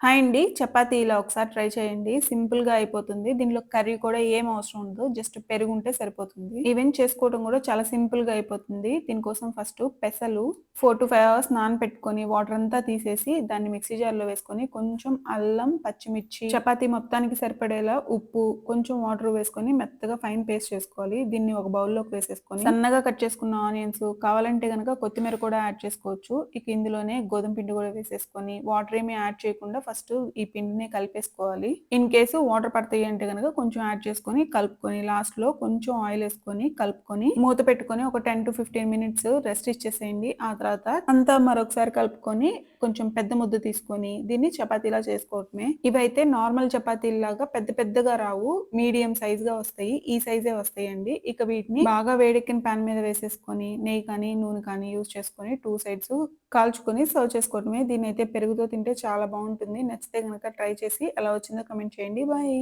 Hi అండి. చపాతీ ఇలా ఒకసారి ట్రై చేయండి. సింపుల్‌గా అయిపోతుంది. దీనిలో కర్రీ కూడా ఏం అవసరం ఉండదు. జస్ట్ పెరుగు ఉంటే సరిపోతుంది. ఈవెన్ చేసుకోవడం కూడా చాలా సింపుల్‌గా అయిపోతుంది. దీనికోసం ఫస్ట్ పెసలు 4-5 అవర్స్ నానపెట్టుకొని వాటర్ అంతా తీసేసి దాన్ని మిక్సీ జార్‌లో వేసుకొని కొంచెం అల్లం, పచ్చిమిర్చి, చపాతీ మొత్తానికి సరిపడేలా ఉప్పు, కొంచెం వాటర్ వేసుకొని మెత్తగా ఫైన్ పేస్ట్ చేసుకోవాలి. దీన్ని ఒక బౌల్‌లోకి వేసేసుకొని సన్నగా కట్ చేసుకున్న ఆనియన్స్ కావాలంటే కనుక కొత్తిమీర కూడా యాడ్ చేసుకోవచ్చు. ఇక ఇందులోనే గోధుమ పిండి కూడా వేసేసుకొని వాటర్ ఏమి యాడ్ చేయకుండా ఫస్ట్ ఈ పిండిని కలిపేసుకోవాలి. ఇన్ కేసు వాటర్ పడతాయి అంటే గనక కొంచెం యాడ్ చేసుకొని కలుపుకొని లాస్ట్లో కొంచెం ఆయిల్ వేసుకొని కలుపుకొని మూత పెట్టుకొని ఒక 10-15 మినిట్స్ రెస్ట్ ఇచ్చేసేయండి. ఆ తర్వాత అంతా మరొకసారి కలుపుకొని కొంచెం పెద్ద ముద్ద తీసుకొని దీన్ని చపాతీలా చేసుకోవటమే. ఇవైతే నార్మల్ చపాతీలాగా పెద్ద పెద్దగా రావు. మీడియం సైజ్‌గా వస్తాయి. ఈ సైజే వస్తాయండి. ఇక వీటిని బాగా వేడెక్కిన పాన్ మీద వేసేసుకొని నెయ్యి కానీ, నూనె కానీ యూజ్ చేసుకొని టూ సైడ్స్ కాల్చుకొని సర్వ్ చేసుకోవటమే. దీన్నైతే పెరుగుతో తింటే చాలా బాగుంటుంది బావుంటుంది. నచ్చితే గనక ట్రై చేసి ఎలా వచ్చిందో కామెంట్ చేయండి. బాయ్.